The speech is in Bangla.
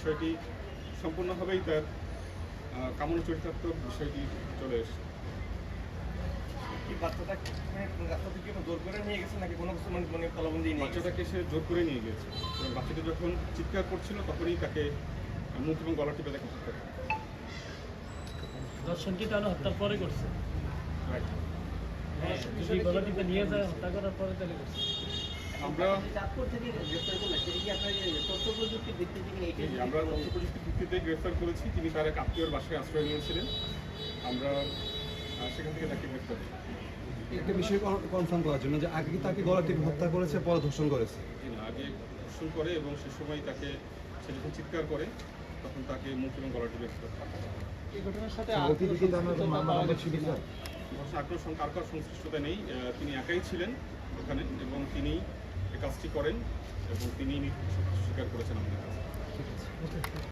বিষয়টি সম্পূর্ণভাবেই তার কামনা চরিতার্থক বিষয়টি চলে এসেছে। কি বাচ্চাটা মানে রাস্তা থেকে জোর করে নিয়ে গেছে নাকি কোনো কিছু মানে মানে কলবন্দি বাচ্চাটাকে সে জোর করে নিয়ে গিয়েছে এবং বাচ্চাটি যখন চিৎকার করছিল তখনই তাকে মুখ এবং গলা টিপে দেখে হত্যা করে দর্শন কি তাহলে হত্যার পরে করছে. হ্যাঁ নিয়ে যায় হত্যা করার পরে তাহলে করছে। আমরা আপনার তথ্য প্রযুক্তির ভিত্তিতে আমরা গ্রেফতার করেছি। তিনি তার এক আত্মীয়র বাসায় আশ্রয় নিয়েছিলেন। আমরা সেখান থেকে তাকে গ্রেফতার করি একটা বিষয় কনফার্ম করার জন্য যে আগে তাকে গলা টিপে হত্যা করেছে পরে ধর্ষণ করেছে? জি আগে ধর্ষণ করে এবং সে সময় তাকে সে যখন চিৎকার করে তখন তাকে মুখ এবং গলা টিপে হত্যা করে। এই ঘটনার সাথে ধর্ষণ কার সংশ্লিষ্টতা নেই তিনি একাই ছিলেন ওখানে এবং তিনি কাজটি করেন এবং তিনি স্বীকার করেছেন আমাদের কাছে।